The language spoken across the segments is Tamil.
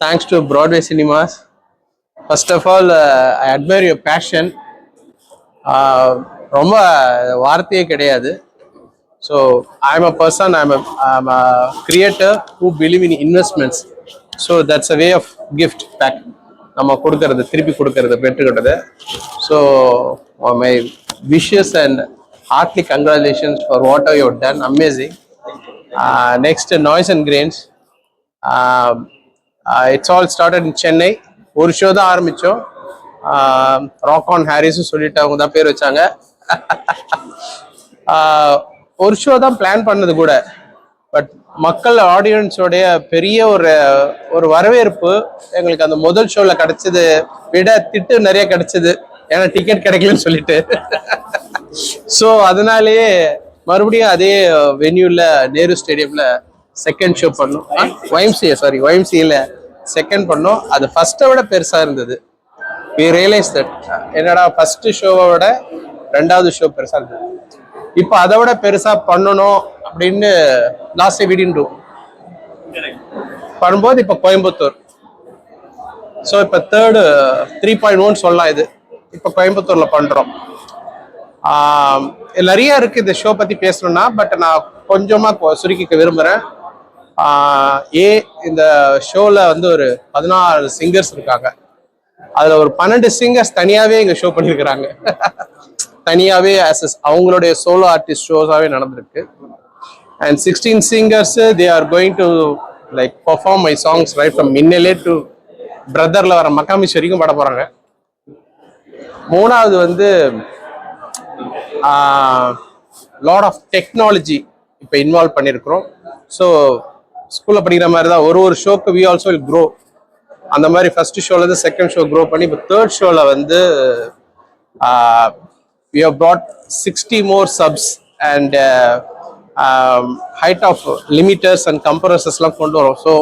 thanks to Broadway Cinemas. First of all, uh, I admire your passion. Uh, ரொம்ப வார்த்தையே கிடையாது. So I'm a person I'm I'm a creator who believe in investments so that's a way of gift back நம்ம கொடுக்கறது திருப்பி கொடுக்கறது பெற்றுக்கிட்டது. So my wishes and heartly congratulations for what are your done amazing next noise and grains it's all started in Chennai ஒரு ஷோ தான் ஆரம்பித்தோம் ராக் ஆன் ஹாரிஸும் சொல்லிட்டு அவங்க தான் பேர் வச்சாங்க. Uh, ஒரு ஷோ தான் பிளான் பண்ணது கூட. பட் மக்கள் ஆடியன்ஸோடைய பெரிய ஒரு ஒரு வரவேற்பு எங்களுக்கு அந்த முதல் ஷோவில் கிடைச்சது. விட திட்டு நிறைய கிடைச்சது. ஏன்னா டிக்கெட் கிடைக்கலன்னு சொல்லிட்டு. ஸோ அதனாலேயே மறுபடியும் அதே வென்யூவில் நேரு ஸ்டேடியமில் செகண்ட் ஷோ பண்ணோம். ஒய்எம்சிஏ சாரி ஒயம்சியில் செகண்ட் பண்ணோம். அது ஃபர்ஸ்ட்டை விட பெருசாக இருந்தது. வி ரியலைஸ் தட் என்னடா ஃபர்ஸ்ட் ஷோவை விட ரெண்டாவது ஷோ பெருசாக இருந்தது. இப்போ அதை விட பெருசாக பண்ணணும் அப்படின்னு லாஸ்ட் வீடின் பண்ணும்போது இப்போ கோயம்புத்தூர். ஸோ இப்போ தேர்டு த்ரீ பாயிண்ட் ஒன் சொல்லலாம் இது. இப்போ கோயம்புத்தூர்ல பண்ணுறோம் ஆம், நிறைய இந்த ஷோ பற்றி பேசணும்னா பட் நான் கொஞ்சமாக சுருக்கிக்க விரும்புகிறேன் ஏ இந்த ஷோவில் வந்து ஒரு பதினாறு சிங்கர்ஸ் இருக்காங்க. அதில் ஒரு பன்னெண்டு சிங்கர்ஸ் தனியாகவே இங்கே ஷோ பண்ணியிருக்கிறாங்க தனியாகவே ஆசஸ் அவங்களுடைய சோலோ ஆர்டிஸ்ட் ஷோஸாகவே நடந்திருக்கு. And sixteen singers they are going to like perform my songs right from Minnale to பிரதரில் வர மக்காமிஷ் வரைக்கும் பாட போகிறாங்க மூணாவது வந்து லாட் ஆஃப் டெக்னாலஜி இப்போ இன்வால்வ் பண்ணியிருக்கிறோம் ஸோ ஸ்கூலில் படிக்கிற மாதிரி தான் ஒரு ஒரு ஷோக்கு வி ஆல்சோ வில் க்ரோ அந்த மாதிரி ஃபர்ஸ்ட் ஷோலேருந்து செகண்ட் ஷோ க்ரோ பண்ணி இப்போ தேர்ட் ஷோவில் வந்து we have brought sixty more subs and height of limiters and கம்பரசஸ்லாம் கொண்டு வரும். ஸோ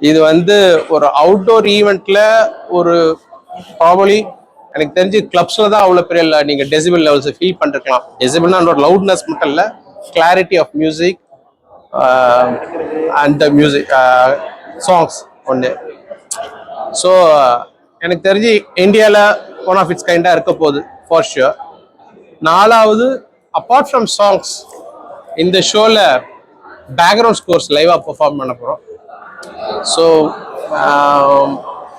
இது வந்து ஒரு அவுட்டோர் ஈவெண்ட்டில் ஒரு ப்ராபலி எனக்கு தெரிஞ்சு கிளப்ஸில் தான் அவ்வளோ பெரிய இல்லை நீங்கள் டெசிபிள் லெவல்ஸை ஃபீல் பண்ணிருக்கலாம் டெசிபிள்னா ஒரு லவுட்னஸ் மட்டும் இல்லை clarity of music and the music songs ஒன்று ஸோ எனக்கு தெரிஞ்சு இந்தியாவில் ஒன் ஆஃப் இட்ஸ் கைண்டாக இருக்க போகுது ஃபார் ஷுர் நாலாவது அப்பார்ட் ஃப்ரம் சாங்ஸ் இந்த ஷோவில் பேக்ரவுண்ட் ஸ்கோர்ஸ் லைவாக பெர்ஃபார்ம் பண்ண போகிறோம் ஸோ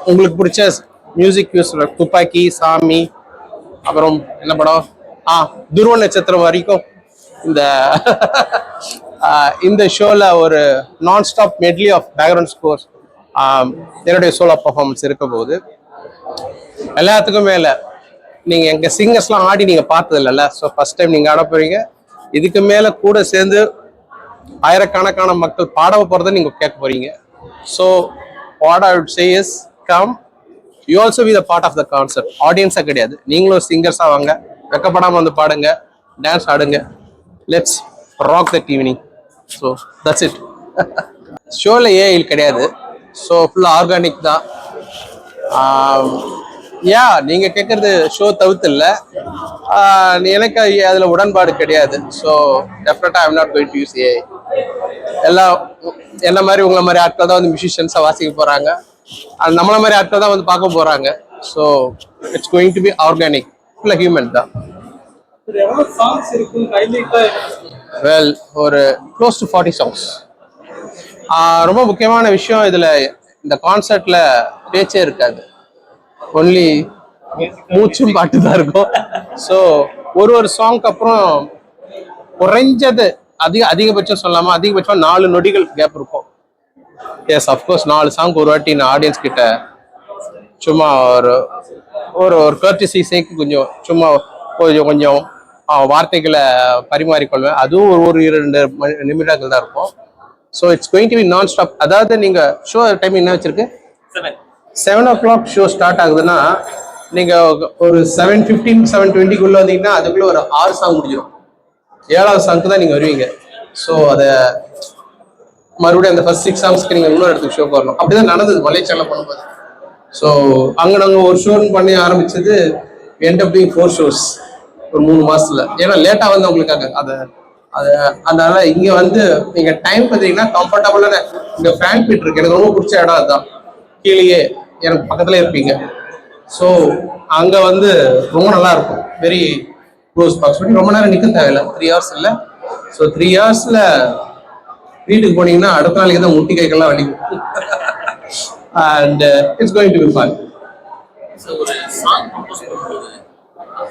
உங்களுக்கு பிடிச்ச மியூசிக் யூஸ் துப்பாக்கி சாமி அப்புறம் என்ன படம்? ஆ துருவ நட்சத்திரம் வரைக்கும் இந்த இந்த ஷோவில் ஒரு non stop medley of background scores என்னுடைய சோலோ பர்ஃபார்மன்ஸ் இருக்க போகுது. எல்லாத்துக்கும் மேலே நீங்கள் எங்கள் சிங்கர்ஸ்லாம் ஆடி நீங்கள் பார்த்தது இல்லைல்ல ஸோ ஃபர்ஸ்ட் டைம் நீங்கள் ஆட போகிறீங்க இதுக்கு மேலே கூட சேர்ந்து ஆயிரக்கணக்கான மக்கள் பாட போகிறத நீங்கள் கேட்க போகிறீங்க so what I would say is come you also we the part of the concert ஆடியன்ஸாக கிடையாது. நீங்களும் சிங்கர்ஸாக வாங்க. வெக்கப்படாமல் வந்து பாடுங்க. டான்ஸ் ஆடுங்க. Let's rock that evening so that's it ஷோவில் ஏஐல் கிடையாது. ஸோ ஃபுல்லாக ஆர்கானிக் தான். Um, யா நீங்கள் கேட்குறது ஷோ தவிர்த்து இல்லை uh, எனக்கு அதில் உடன்பாடு கிடையாது. ஸோ டெஃபினட்டாக I'm not going to use AI எல்லாம் என்ன மாதிரி உங்களை மாதிரி ஆட்கள் தான் வந்து மியூசிஷியன்ஸாக வாசிக்க போகிறாங்க அது நம்மள மாதிரி ஆட்கள் தான் வந்து பார்க்க போகிறாங்க so it's going to be organic ஃபுல்லாக ஹியூமன் தான். வெல் ஒரு க்ளோஸ் டு ஃபார்ட்டி சாங்ஸ் ரொம்ப முக்கியமான விஷயம் இதில் இந்த கான்சர்ட்டில் பேச்சே இருக்காது. ஒன்லி மூச்சும் பாட்டு தான் இருக்கும். ஸோ ஒரு ஒரு சாங்க்கு அப்புறம் குறைஞ்சது அதிக அதிகபட்சம் சொல்லாமல் அதிகபட்சம் நாலு நொடிகள் கேப் இருக்கும். எஸ் அஃப்கோர்ஸ் நாலு சாங் ஒரு வாட்டி நான் ஆடியன்ஸ் கிட்ட சும்மா ஒரு ஒரு ஒரு கர்டிசி சேக்கு கொஞ்சம் சும்மா கொஞ்சம் கொஞ்சம் வார்த்தைகளை பரிமாறிக்கொள்வேன். அதுவும் ஒரு ஒரு இரண்டு நிமிடங்கள் தான் இருக்கும். So it's going to be non stop அதாவது நீங்க ஷோ டைம் என்ன வச்சிருக்கு? Seven o'clock show start ஆகுதுன்னா நீங்க ஒரு செவன் ஃபிஃப்டீன் செவன் டுவெண்ட்டிக்குள்ள வந்தீங்கன்னா அதுக்குள்ள ஒரு ஆறு சாங் முடிஞ்சிடும் ஏழாவது சாங்க்கு தான் நீங்க வருவீங்க. ஸோ அதை மறுபடியும் அந்த ஃபர்ஸ்ட் சிக்ஸ் சாங்ஸ்க்கு நீங்க இன்னொரு இடத்துக்கு ஷோக்கு வரணும் அப்படிதான் நடந்தது மலேசியால பண்ணும்போது ஸோ அங்க நாங்க ஒரு ஷோன்னு பண்ணி ஆரம்பிச்சது end up doing four shows ஒரு மூணு மாசத்துல. ஏன்னா லேட்டா வந்தவங்களுக்காக அதை அது அதனால இங்க வந்து நீங்க டைம் பார்த்தீங்கன்னா கம்ஃபர்டபுளான இங்க ஃபேன் பீட் இருக்கு. எனக்கு ரொம்ப பிடிச்ச இடம் அதுதான். கீழேயே எனக்கு பக்கத்துல இருப்பீங்க. ஸோ அங்க வந்து ரொம்ப நல்லா இருக்கும். வெரி க்ளோஸ் ப்ராக்சிமிட்டி ரொம்ப நேரம் நிற்க தேவையில்ல. த்ரீ ஹவர்ஸ் இல்லை. ஸோ த்ரீ ஹவர்ஸ்ல வீட்டுக்கு போனீங்கன்னா அடுத்த நாளைக்கு தான் முட்டி கைக்கெல்லாம் வலிக்கும். And it's going to be fun so ஒரு சாங்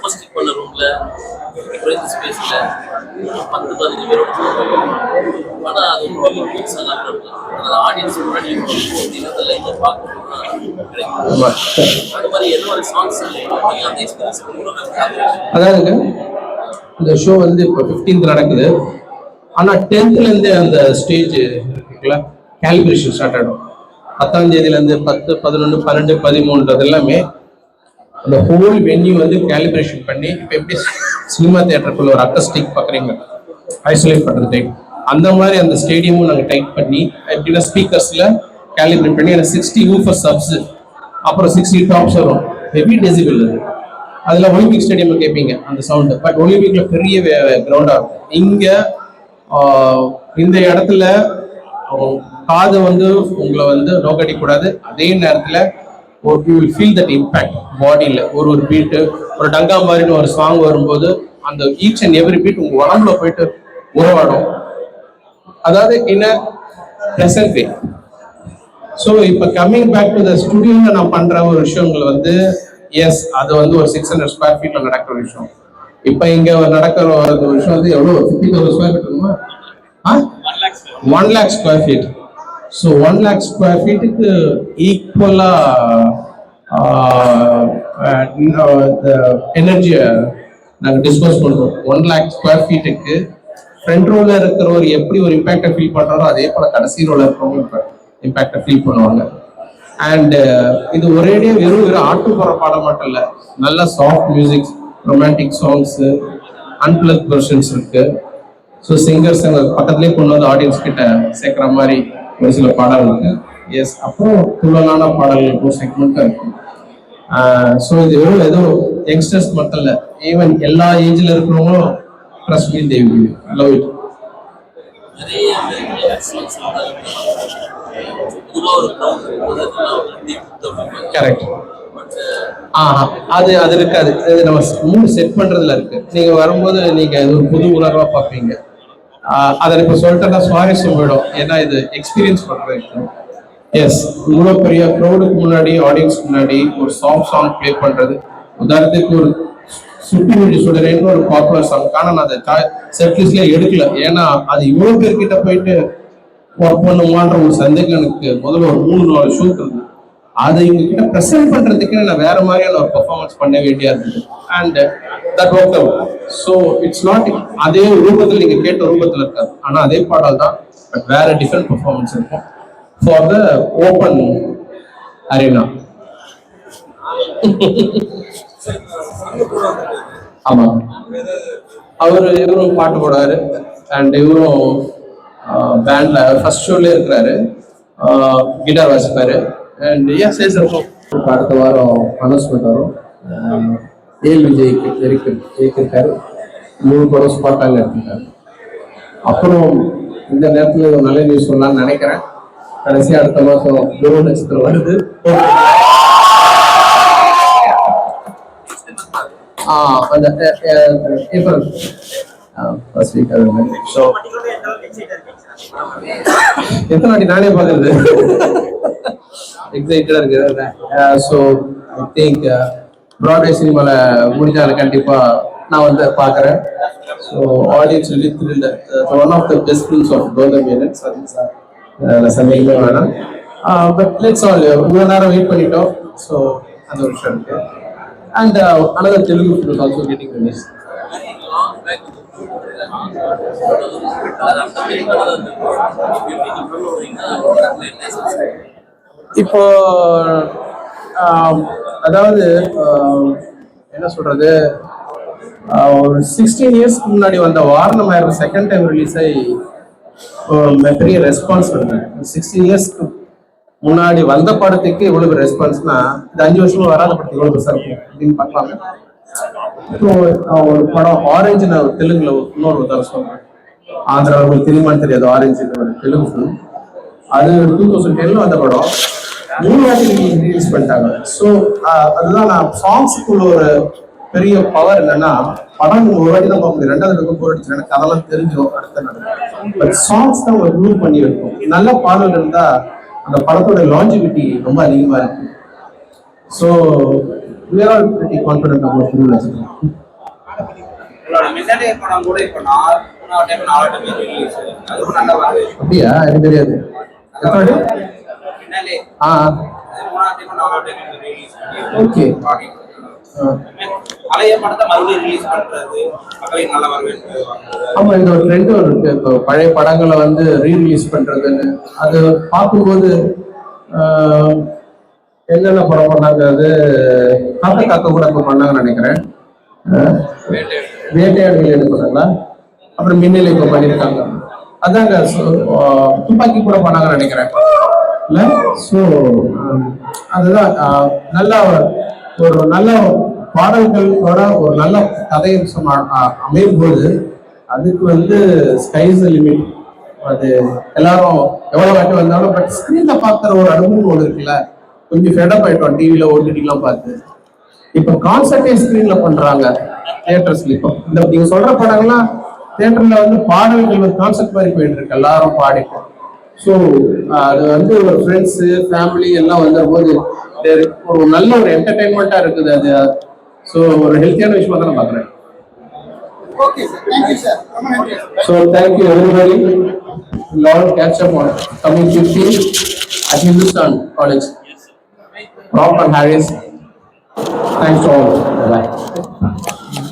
அக்கோஸ்டிக் பண்ண ரூம்ல குறைந்த ஸ்பேஸ்ல பத்து பதினஞ்சு பேரோட ஆனா அது பெரிய மூவ்ஸ் எல்லாம் அது ஆடியன்ஸ் முன்னாடி இதெல்லாம் இங்க பார்க்கணும்னா கிடைக்கும். அது மாதிரி என்ன ஒரு சாங்ஸ் அந்த எக்ஸ்பீரியன்ஸ் அதாவதுங்க இந்த ஷோ வந்து இப்போ 15th நடக்குது. ஆனால் டென்த்லேருந்தே அந்த ஸ்டேஜ் இருக்குல்ல கேலிபிரேஷன் ஸ்டார்ட் ஆகிடும் பத்தாம் தேதியிலேருந்து பத்து பதினொன்று பன்னெண்டு பதிமூன்றது எல்லாமே அந்த ஹோல் வென்யூ வந்து கேலிபிரேஷன் பண்ணி இப்போ எப்படி சினிமா தேட்டருக்குள்ள ஒரு அக்கஸ்டிக் பார்க்குறீங்க ஐசோலேட் பண்ணுறது அந்த மாதிரி அந்த ஸ்டேடியமும் நாங்கள் டைப் பண்ணி எப்படின்னா ஸ்பீக்கர்ஸில் கேலிபிரேட் பண்ணி எனக்கு சிக்ஸ்டி ஊஃபர் சப்ஸ் அப்புறம் சிக்ஸ்டி டாப்ஸ் வரும். ஹெவி டெசிபிள் அது. அதில் ஒலிம்பிக் ஸ்டேடியம் கேட்பீங்க அந்த சவுண்டு பட் ஒலிம்பிக்கில் பெரிய கிரவுண்டாக இருக்கும். இங்கே இந்த இடத்துல காது வந்து உங்களை வந்து நோக்கடிக்கூடாது அதே நேரத்தில் you will feel that impact பாடியில் ஒரு ஒரு பீட்டு ஒரு டங்கா மாதிரின்னு ஒரு சாங் வரும்போது அந்த ஈச் அண்ட் எவ்ரி பீட் உங்கள் உடம்புல போயிட்டு உறவாடும். அதாவது இன் ப்ரெசன்ட் வே ஸோ இப்போ கம்மிங் பேக் டு த ஸ்டுடியோவில் நான் பண்ற ஒரு விஷயங்கள் வந்து எஸ் அது வந்து ஒரு சிக்ஸ் ஹண்ட்ரட் ஸ்கொயர் ஃபீட்ல நடக்கிற விஷயம். இப்போ இங்க நடக்கிற ஒரு விஷயம் வந்து எவ்வளோ ஃபிஃப்டி தௌசண்ட் ஸ்கொயர் ஃபீட் இருக்குமா one lakh square feet so one lakh square ஃபீட்டுக்கு ஈக்குவலாக எனர்ஜியை நாங்கள் டிஸ்போஸ் பண்ணுறோம் ஒன் லேக் ஸ்கொயர் ஃபீட்டுக்கு ஃப்ரண்ட் ரோவில் இருக்கிறவர் எப்படி ஒரு இம்பேக்டை ஃபீல் பண்ணுறாரோ அதே போல் கடைசி ரோவில் இருக்கிறவங்க இம்பாக்டை ஃபீல் பண்ணுவாங்க. அண்டு இது ஒரேடியே வெறும் வெறும் ஆட்டு போகிற பாடம் மட்டும் இல்லை நல்ல soft music romantic songs unplug versions இருக்குது ஸோ சிங்கர்ஸ் எங்கள் பக்கத்துலேயே கொண்டு வந்து ஆடியன்ஸ் கிட்ட சேர்க்குற மாதிரி ஒரு சில பாடல் இருக்கு. எஸ் அப்புறம் துள்ளலான பாடல்களுக்கும் செக்மெண்ட்டும் இருக்கும் ஸோ இது வெறும் ஏதோ யங்ஸ்டர்ஸ் மட்டும் இல்லை ஈவன் எல்லா ஏஜ்ல இருக்கிறவங்களும் ட்ரஸ்ட் மீன் தேவி லவ் இட் கரெக்ட் ஆஹா அது அது இருக்காது. அது நம்ம மூணு செட் பண்றதுல இருக்கு. நீங்க வரும்போது நீங்க ஒரு புது உணர்வா பார்ப்பீங்க. அதை இப்போ சொல்லிட்டேன்னா சுவாரஸ்யம் போயிடும். ஏன்னா இது எக்ஸ்பீரியன்ஸ் பண்ணுறது எஸ் இவ்வளோ பெரிய க்ரௌடுக்கு முன்னாடி ஆடியன்ஸ் முன்னாடி ஒரு சாஃப்ட் சாங் ப்ளே பண்ணுறது உதாரணத்துக்கு ஒரு சுட்டி வீடு சுடரேன்னு ஒரு பாப்புலர் சாங் ஆனால் நான் அதை செட்லிஸ்ட்ல எடுக்கல. ஏன்னா அது இவ்வளோ பேர்கிட்ட போயிட்டு ஒர்க் பண்ணுமான்ற ஒரு சந்தேகம் எனக்கு முதல்ல ஒரு மூணு நாலு ஷூட் இருந்தது. அதை இவங்க கிட்ட ப்ரெசென்ட் பண்றதுக்கு நான் வேற மாதிரியான ஒரு பெர்ஃபார்மன்ஸ் பண்ண வேண்டியா இருந்தது. And that work out so it's not அதே ரூபத்தில் நீங்க கேட்ட ரூபத்தில் இருக்காது. ஆனா அதே பாடல் தான் பட் வேற டிஃப்ரெண்ட் பெர்ஃபார்மன்ஸ் இருக்கும். ஃபார் த ஓப்பன் அரேனா ஆமா. அவரு இவரும் பாட்டு போடுறாரு அண்ட் இவரும் பேண்ட்ல ஃபர்ஸ்ட் ஷோல இருக்கிறாரு. கிட்டார் வாசிப்பாரு. அண்ட் எஸ் எஸ் இருக்கும் அடுத்த வாரம் அனௌன்ஸ்மெண்ட் வரும். ஏல் விஜய்க்கு ஜெயிக்க ஜெயிக்கிருக்காரு. மூணு படம் ஸ்பாட்டாக எடுத்திருக்காரு அப்புறம் இந்த நேரத்தில் ஒரு நல்ல நியூஸ் சொல்லலாம்னு நினைக்கிறேன். கடைசி அடுத்த மாதம் குரு நட்சத்திரம் வருது. ஆ அந்த ஏப்ரல் ஃபர்ஸ்ட் வீக் அது மாதிரி. ஸோ எத்தனை வாட்டி நானே பார்க்கறது? எக்ஸைட்டடாக இருக்குது ஸோ ஐ திங்க் ப்ராட்வே சினிமாவில் முடிஞ்சால் கண்டிப்பாக நான் வந்து பார்க்குறேன். So audience really thrilled. Uh, one of the best films of Gautham Menon அதில் சந்தேகமே வேணாம். பட் லெட்ஸ் ஆல் இவ்வளோ நேரம் வெயிட் பண்ணிட்டோம். ஸோ அந்த ஒரு விஷயம் இருக்கு. And another Telugu film also getting release அந்த மாதிரி இப்போ அதாவது என்ன சொல்றது? ஒரு சிக்ஸ்டீன் இயர்ஸ்க்கு முன்னாடி வந்த வாரணம் ஆயிரம் செகண்ட் டைம் ரிலீஸ் ஆகி பெரிய ரெஸ்பான்ஸ் வருது சிக்ஸ்டீன் இயர்ஸ்க்கு முன்னாடி வந்த படத்துக்கு இவ்வளவு ரெஸ்பான்ஸ்னா இந்த அஞ்சு வருஷமா வராத படத்துக்கு இவ்வளவு பெருசாக இருக்கும் அப்படின்னு பார்க்கலாமே. இப்போ ஒரு படம் ஆரஞ்சு நான் தெலுங்குல இன்னொரு உதாரணம் சொல்றேன். ஆந்திரா உங்களுக்கு தெரியுமான்னு தெரியாது ஆரஞ்சு ஒரு தெலுங்கு அது டூ தௌசண்ட் டென்ல வந்த படம். மூணு வாட்டி ரிலீஸ் பண்ணிட்டாங்க. ஸோ அதுதான் நான் சாங்ஸுக்குள்ள ஒரு பெரிய பவர் என்னன்னா படம் ஒரு வாட்டி தான் பார்க்க முடியும். ரெண்டாவது பக்கம் போயிடுச்சு எனக்கு அதெல்லாம் தெரிஞ்சிடும் அடுத்த நடக்கும் பட் சாங்ஸ் தான் ஒரு ப்ளூ பண்ணி இருக்கும் நல்ல பாடல் இருந்தா அந்த படத்தோட லாஞ்சிவிட்டி ரொம்ப அதிகமா இருக்கு ஸோ டைம் நாலு டைம் ரிலீஸ் அதுவும் நல்ல வருது அப்படியா? எனக்கு தெரியாது. ஆ. பழைய படத்தை மறுபடியும் ரிலீஸ் பண்றது மக்களின் நல்ல வரவேற்பு வாங்குறது. ஆமா இந்த ஒரு ட்ரெண்ட் இருக்கு. இப்போ பழைய படங்களை வந்து ரீரிலீஸ் பண்றதுன்னு. அது பார்க்கும்போது என்னென்ன படம் பண்ணாங்க அது காக்க காக்க கூட இப்போ பண்ணாங்கன்னு நினைக்கிறேன். வேட்டையாடுகள் எது பண்ணாங்களா அப்புறம் மின்னல் இப்போ பண்ணியிருக்காங்க. அதாங்க துப்பாக்கி கூட பண்ணாங்கன்னு நினைக்கிறேன். இல்ல? ஸோ அதுதான் நல்லா நல்ல ஒரு நல்ல பாடல்களோட ஒரு நல்ல கதை அமையும் போது அதுக்கு வந்து ஸ்கைஸ் லிமிட் அது எல்லாரும் எவ்வளவு வாட்டி வந்தாலும் பட் ஸ்க்ரீனில் பாக்குற ஒரு அனுபவம் ஒன்று இருக்குல்ல? கொஞ்சம் ஃபெடப் ஆயிட்டோம் டிவியில் ஓடிடிலாம் பார்த்து. இப்போ கான்சர்ட்டே ஸ்க்ரீனில் பண்றாங்க தியேட்டர்ஸ்ல இப்போ இந்த நீங்க சொல்ற படங்கள்லாம் தியேட்டர்ல வந்து பாடல்கள் ஒரு கான்செப்ட் மாதிரி போயிட்டு இருக்கு எல்லாரும் பாடிப்போம் ஸோ அது வந்து ஒரு ஃப்ரெண்ட்ஸு ஃபேமிலி எல்லாம் வந்த போது there ஒரு நல்ல ஒரு என்டர்டைன்மெண்ட்டாக இருக்குது அது. ஸோ ஒரு ஹெல்த்தியான விஷயமா தான் நான் பார்க்குறேன். So thank you everybody Lal catch up on coming fifteen at Hindustan college proper Harris thanks all bye